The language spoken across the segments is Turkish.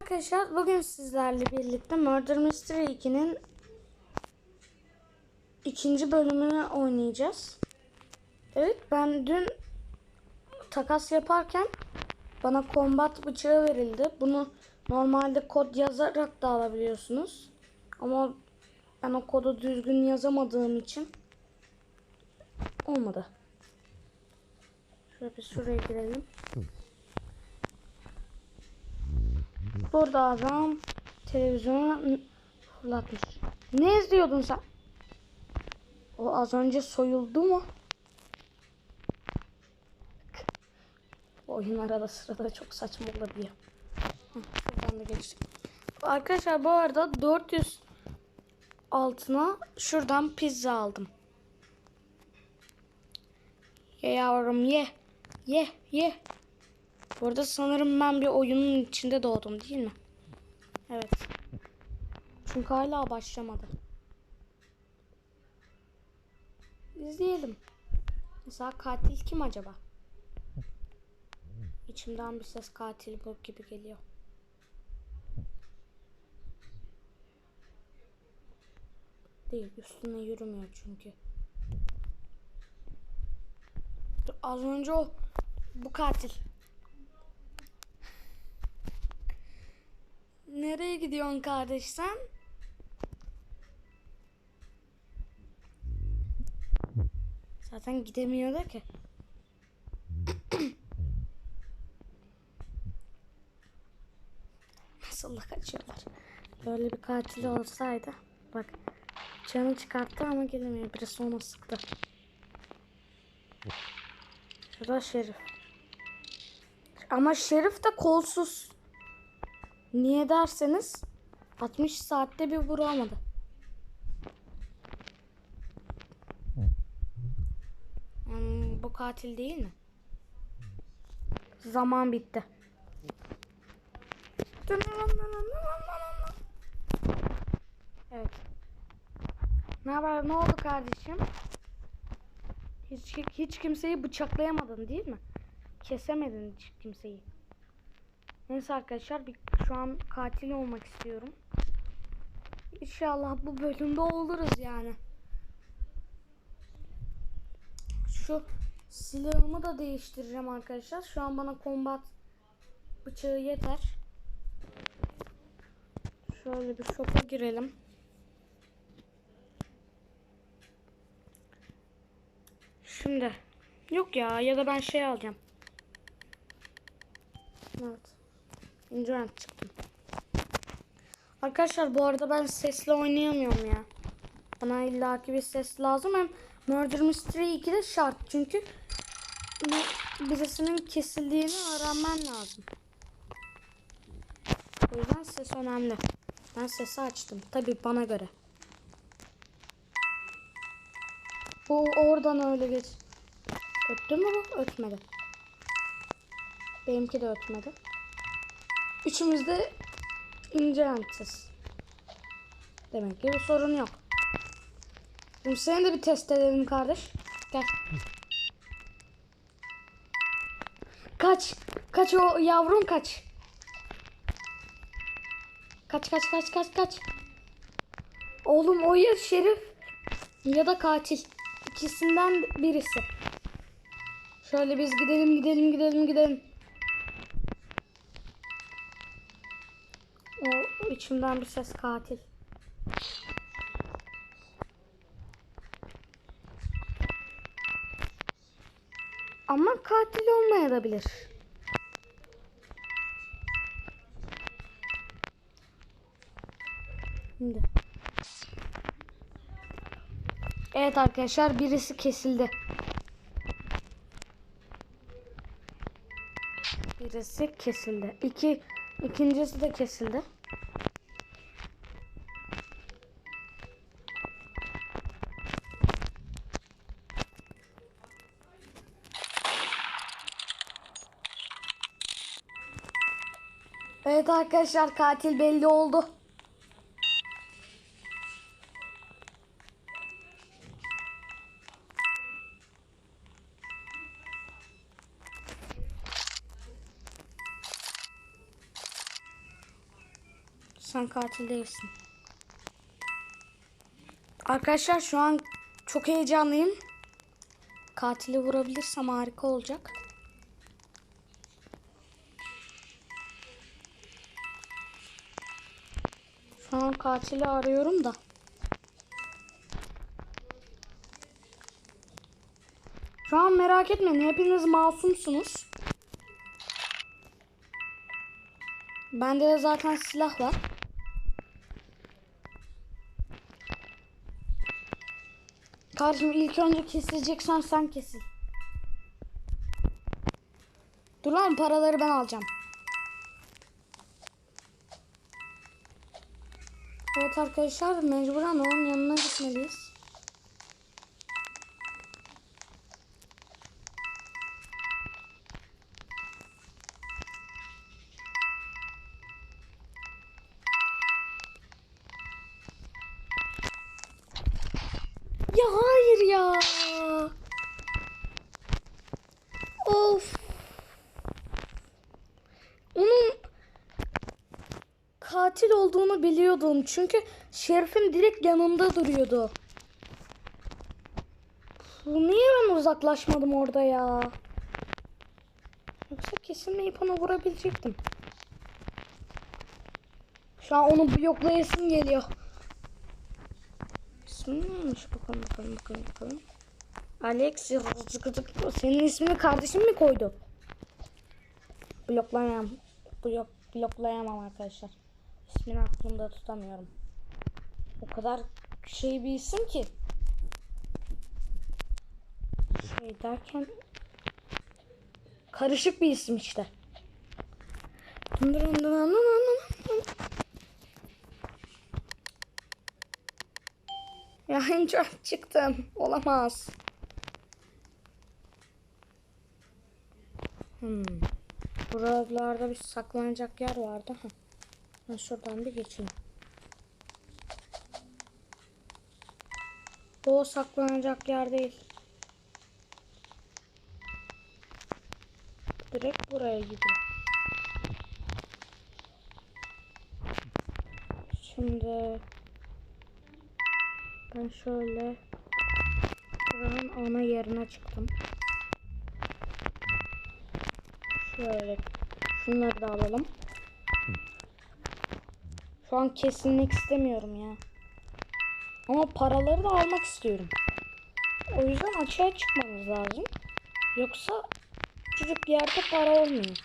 Arkadaşlar bugün sizlerle birlikte Murder Mystery 2'nin ikinci bölümünü oynayacağız. Evet ben dün takas yaparken bana kombat bıçağı verildi. Bunu normalde kod yazarak da alabiliyorsunuz. Ama ben o kodu düzgün yazamadığım için olmadı. Şöyle bir şuraya girelim. Burada adam televizyona fırlatmış. Ne izliyordun sen? O az önce soyuldu mu? Oyun arada sırada çok saçma olabiliyor. Heh, Şuradan da geçtik. Arkadaşlar bu arada 400 altına şuradan pizza aldım. Ye yavrum ye. Ye ye. Burada sanırım ben bir oyunun içinde doğdum değil mi? Evet. Çünkü hala başlamadı. İzleyelim. Mesela katil kim acaba? İçimden bir ses katil bu gibi geliyor. Değil üstüne yürümüyor çünkü. Az önce o bu katil. Nereye gidiyorsun kardeş sen? Zaten gidemiyor da ki. Nasıl da kaçıyorlar. Böyle bir katil olsaydı. Bak canı çıkarttı ama gelemiyor. Birisi ona sıktı. Şurada şerif. Ama şerif de kolsuz. Niye derseniz 60 saatte bir vuramadı. Hmm, bu katil değil mi? Zaman bitti. Evet. Ne haber? Ne oldu kardeşim? Hiç hiç kimseyi bıçaklayamadın değil mi? Kesemedin hiç kimseyi. Neyse arkadaşlar bir, şu an katil olmak istiyorum. İnşallah bu bölümde oluruz yani. Şu silahımı da değiştireceğim arkadaşlar. Şu an bana kombat bıçağı yeter. Şöyle bir shop'a girelim. Şimdi. Yok ya ya da ben şey alacağım. Evet. Endurance çıktım. Arkadaşlar bu arada ben sesle oynayamıyorum ya. Bana illaki bir ses lazım. Hem Murder Mystery 2'de şart. Çünkü bir- birisinin kesildiğini öğrenmen lazım. O yüzden ses önemli. Ben sesi açtım. Tabi bana göre. Bu oradan öyle geç. Öttü mü bu? Ötmedi. Benimki de ötmedi. Üçümüz de ince. Demek ki bir sorun yok. Şimdi seni de bir test edelim kardeş. Gel. Kaç. Kaç o yavrum kaç. Kaç kaç kaç kaç kaç. Oğlum o ya şerif ya da katil. İkisinden birisi. Şöyle biz gidelim gidelim gidelim gidelim. O içimden bir ses katil. Ama katil olmayabilir. Şimdi. Evet arkadaşlar birisi kesildi. Birisi kesildi. İki, ikincisi de kesildi. Evet arkadaşlar katil belli oldu. Sen katil değilsin. Arkadaşlar şu an çok heyecanlıyım. Katili vurabilirsem harika olacak. Şu an katili arıyorum da. Şu an merak etmeyin hepiniz masumsunuz. Bende de zaten silah var. Kardeşim ilk önce kesileceksen sen kesil. Dur lan paraları ben alacağım. Evet arkadaşlar mecburen onun yanına gitmeliyiz. Katil olduğunu biliyordum. Çünkü Şerif'in direkt yanında duruyordu. Niye ben uzaklaşmadım orada ya? Yoksa kesilmeyip onu vurabilecektim. Şu an onu bloklayasım geliyor. İsmi neymiş bakalım bakalım bakalım bakalım. Alex senin ismini kardeşim mi koydu? Bloklayamam. Blok, bloklayamam arkadaşlar. İsmini aklımda tutamıyorum. O kadar şey bir isim ki. Şey derken karışık bir isim işte. Ya en çok çıktım. Olamaz. Hmm. Buralarda bir saklanacak yer vardı. Ha. Ben şuradan bir geçeyim. O saklanacak yer değil. Direkt buraya gidiyor. Şimdi ben şöyle buranın ana yerine çıktım. Şöyle şunları da alalım. Şu an kesinlik istemiyorum ya. Ama paraları da almak istiyorum. O yüzden açığa çıkmamız lazım. Yoksa küçücük yerde para olmuyor.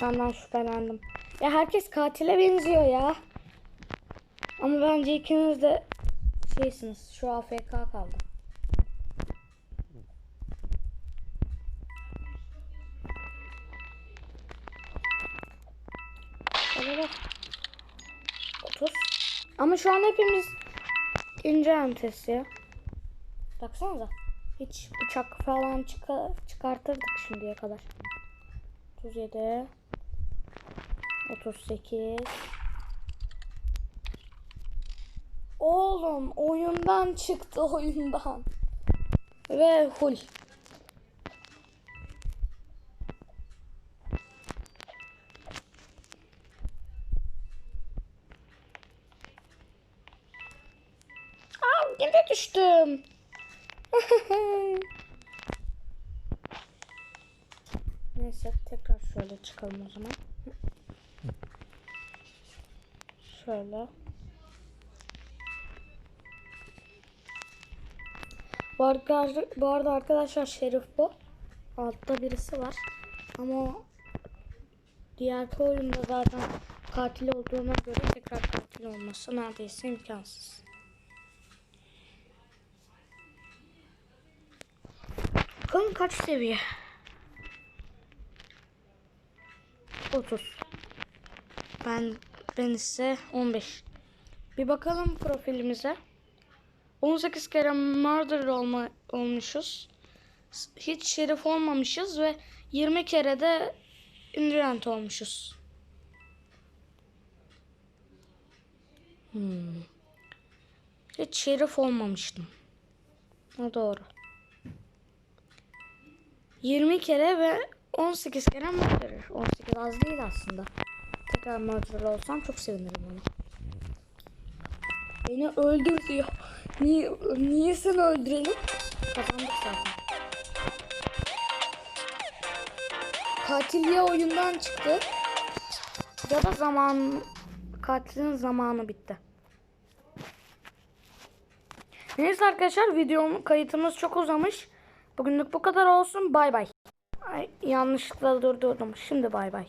Senden şüphelendim. Ya herkes katile benziyor ya. Ama bence ikiniz de şeysiniz. Şu AFK kaldı. Hadi bak. 30. Ama şu an hepimiz ince entes ya. Baksanıza. Hiç bıçak falan çıka çıkartırdık şimdiye kadar. 37 38 Oğlum oyundan çıktı oyundan. Ve full. Aa, yine düştüm. Neyse tekrar şöyle çıkalım o zaman. Şöyle. Bu arada, bu arkadaşlar Şerif bu. Altta birisi var. Ama o diğer oyunda zaten katil olduğuna göre tekrar katil olması neredeyse imkansız. Bakalım kaç seviye? 30. Ben ben ise 15. Bir bakalım profilimize. 18 kere murder olma, olmuşuz. Hiç şerif olmamışız ve 20 kere de indurant olmuşuz. Hmm. Hiç şerif olmamıştım. O doğru. 20 kere ve 18 kere verir. 18 az değil aslında. Tekrar mod olsam çok sevinirim ona. Beni öldür diyor. Niye, niye seni öldürelim? Kazandık zaten. Katil ya oyundan çıktı ya da zaman katilin zamanı bitti. Neyse arkadaşlar videonun kayıtımız çok uzamış. Bugünlük bu kadar olsun. Bay bay. Ay, yanlışlıkla durdurdum. Şimdi bay bay.